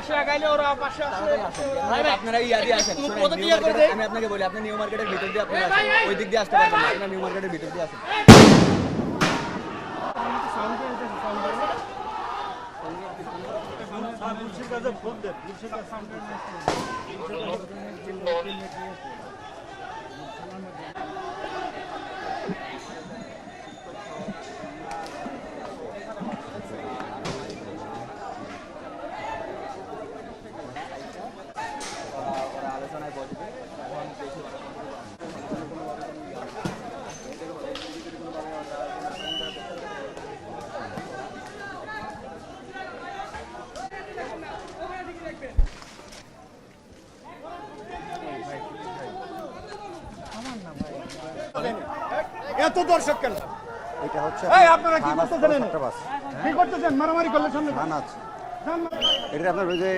পাশে আগাইলে ওরা পাশে আসে ভাই ভাই আপনারা ইয়া দিয়ে আসেন? আমি আপনাকে বলি আপনি নিউ মার্কেটের ভিতর দিয়ে আপনারা আসেন ওই দিক দিয়ে আসতে পারবেন না আপনারা নিউ মার্কেটের ভিতর দিয়ে আসেন এত দর্শক কেন? এটা হচ্ছে এই আপনারা কি করতেছেন কি করতেছেন? মারামারি করলে সামনে এটা আপনার ওই যে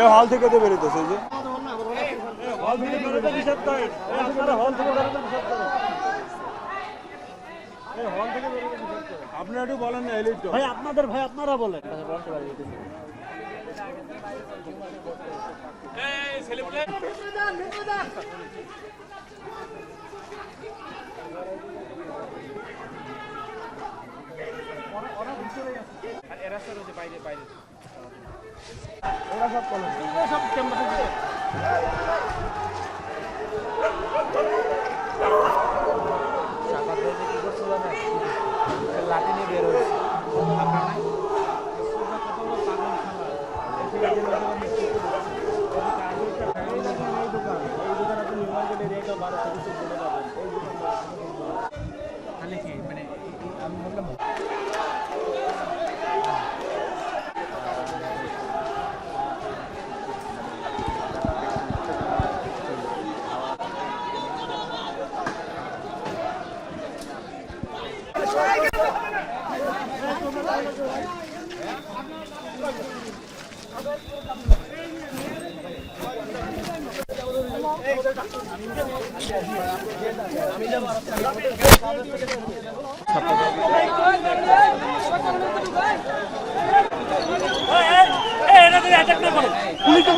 এ হল থেকে তো বেরোতেছে যে। আপনারা একটু বলেন না এলিট ভাই আপনাদের ভাই আপনারা বলেন। লাঠি নিয়ে বের হয়েছে তাহলে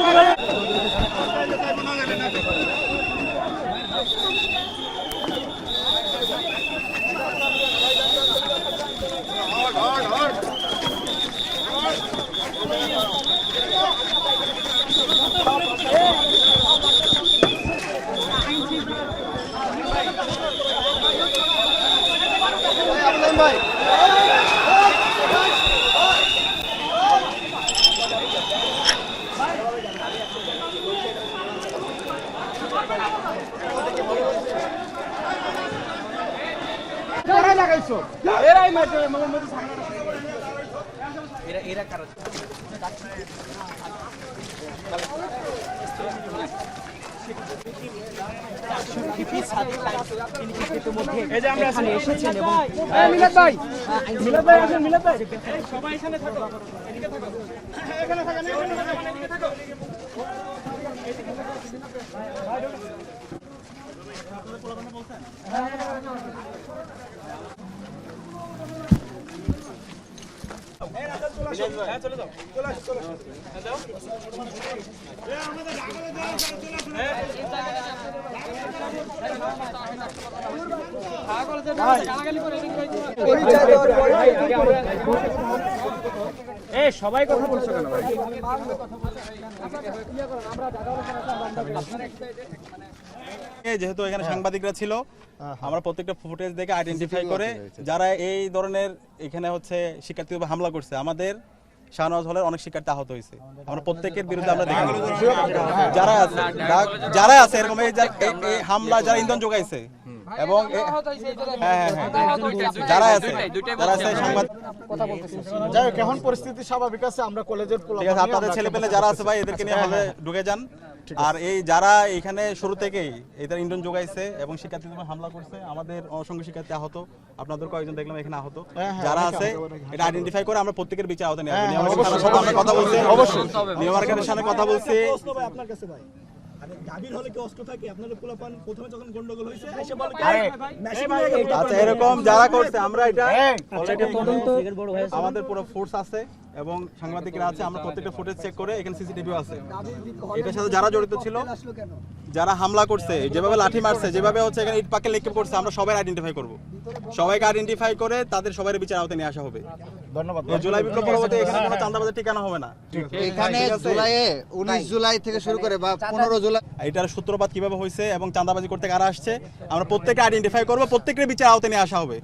কারা এরাই মাঠে আমার এরা এরা কারও? সবাই এখানে থাকো এদিকে থাকো এখানে থাকেন এখানে থাকেন এদিকে থাকো এই সবাই কথা বলছো কেন ভাই? এই যেহেতু এখানে সাংবাদিকরা ছিল আমরা প্রত্যেকটা ফুটেজ দেখে আইডেন্টিফাই করে যারা এই ধরনের এখানে হচ্ছে শিক্ষার্থীর উপর হামলা করছে আমাদের শাহনওয়াজ হলের অনেক শিক্ষার্থী আহত হয়েছে। আমরা প্রত্যেকের বিরুদ্ধে আমরা দেখে। যারা আছে যারা আছে এরকম এই হামলা যারা ইন্ধন যোগাইছে। এবং হ্যাঁ হ্যাঁ হ্যাঁ। যারা আছে যারা আছে সংবাদ যাই হোক এখন পরিস্থিতি স্বাভাবিক আছে আমরা কলেজের ঠিক আছে আপনাদের ছেলে পেলে যারা আছে ভাই এদেরকে নিয়ে হলে ঢুকে যান। আর এই যারা এখানে শুরু থেকেই এদের ইন্ধন যোগাইছে এবং শিক্ষার্থীদের হামলা করছে আমাদের অসংখ্য শিক্ষার্থী আহত আপনাদের কয়েকজন দেখলাম এখানে আহত। যারা আছে এটা আইডেন্টিফাই করে আমরা প্রত্যেকের বিচার আহত নিয়ে সাথে আমরা কথা বলছি। অবশ্যই। নিয়মার্কের সাথে কথা বলছি। আপনার কাছে ভাই। আরে হলে কি অস্ত্র থাকে? আপনাদের পোলাপান প্রথমে যখন গন্ডগোল হয়েছে এসে বলে কি? মেশিন নিয়ে আচ্ছা এরকম যারা করছে আমরা এটা already আমাদের পুরো ফোর্স আছে এবং সাংবাদিকরা আছে আমরা প্রত্যেকটা ফুটেজ চেক করে এখানে সিসিটিভিও আছে। এটার সাথে যারা জড়িত ছিল যারা হামলা করছে যেভাবে লাঠি মারছে যেভাবে হচ্ছে এখানে ইট পাকে লেকে করছে আমরা সবাই আইডেন্টিফাই করব। সবাইকে আইডেন্টিফাই করে তাদের সবাই বিচার আওতায় নিয়ে আসা হবে। ধন্যবাদ। জুলাই বিপ্লব পরবর্তী এখানে কোনো চান্দাবাজের ঠিকানা হবে না। এখানে জুলাইয়ে উনিশ জুলাই থেকে শুরু করে বা পনেরো জুলাই এটার সূত্রপাত কীভাবে হয়েছে এবং চাঁদাবাজি করতে কারা আসছে আমরা প্রত্যেকে আইডেন্টিফাই করব প্রত্যেকের বিচার আওতায় নিয়ে আসা হবে।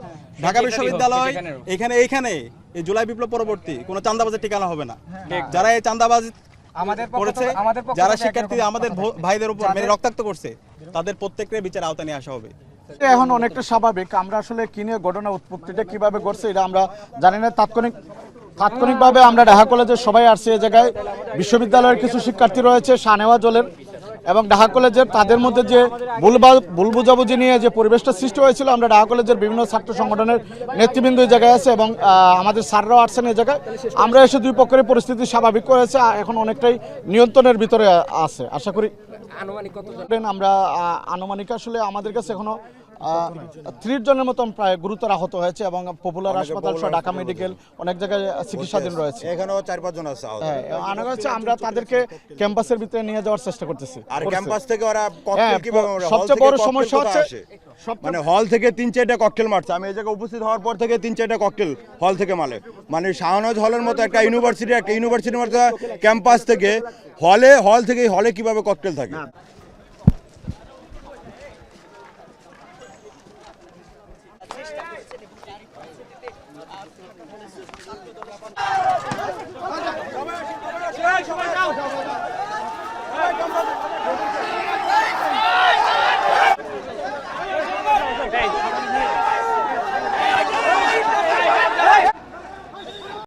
ঢাকা বিশ্ববিদ্যালয় এখানে এইখানে এই জুলাই বিপ্লব পরবর্তী কোনো চাঁদাবাজের ঠিকানা হবে না। যারা এই চাঁদাবাজ করেছে যারা শিক্ষার্থী আমাদের ভাইদের উপর মেরে রক্তাক্ত করছে তাদের প্রত্যেকের বিচার আওতায় নিয়ে আসা হবে। এখন অনেকটা স্বাভাবিক। আমরা আসলে কি নিয়ে ঘটনা উৎপত্তিটা কীভাবে ঘটছে এটা আমরা জানি না। তাৎক্ষণিক তাৎক্ষণিকভাবে আমরা ঢাকা কলেজের সবাই আসছে এই জায়গায়। বিশ্ববিদ্যালয়ের কিছু শিক্ষার্থী রয়েছে শানেওয়া জলের এবং ঢাকা কলেজের তাদের মধ্যে যে ভুল ভুল বুঝাবুঝি নিয়ে যে পরিবেশটা সৃষ্টি হয়েছিল আমরা ঢাকা কলেজের বিভিন্ন ছাত্র সংগঠনের নেতৃবৃন্দ এই জায়গায় আছে এবং আমাদের স্যাররাও আসছেন এই জায়গায়। আমরা এসে দুই পক্ষের পরিস্থিতি স্বাভাবিক করেছে এখন অনেকটাই নিয়ন্ত্রণের ভিতরে আছে। আশা করি দেন আমরা আনুমানিক আসলে আমাদের কাছে এখনও ত্রিশ জনের মতন প্রায় গুরুতর আহত হয়েছে এবং পপুলার হাসপাতাল সহ ঢাকা মেডিকেল অনেক জায়গায় চিকিৎসাধীন রয়েছে। এখানেও চার পাঁচজন আছে হ্যাঁ আনা হচ্ছে আমরা তাদেরকে ক্যাম্পাসের ভিতরে নিয়ে যাওয়ার চেষ্টা করতেছি। আর ক্যাম্পাস থেকে ওরা হ্যাঁ, ককটেল কীভাবে হল? সবচেয়ে থেকে বড় সমস্যা হচ্ছে মানে হল থেকে তিন চারটা ককটেল মারছে। আমি এই জায়গায় উপস্থিত হওয়ার পর থেকে তিন চারটা ককটেল হল থেকে মারে মানে শাহনজ হলের মতো একটা ইউনিভার্সিটি একটা ইউনিভার্সিটির মতো ক্যাম্পাস থেকে হলে হল থেকে হলে কীভাবে ককটেল থাকে?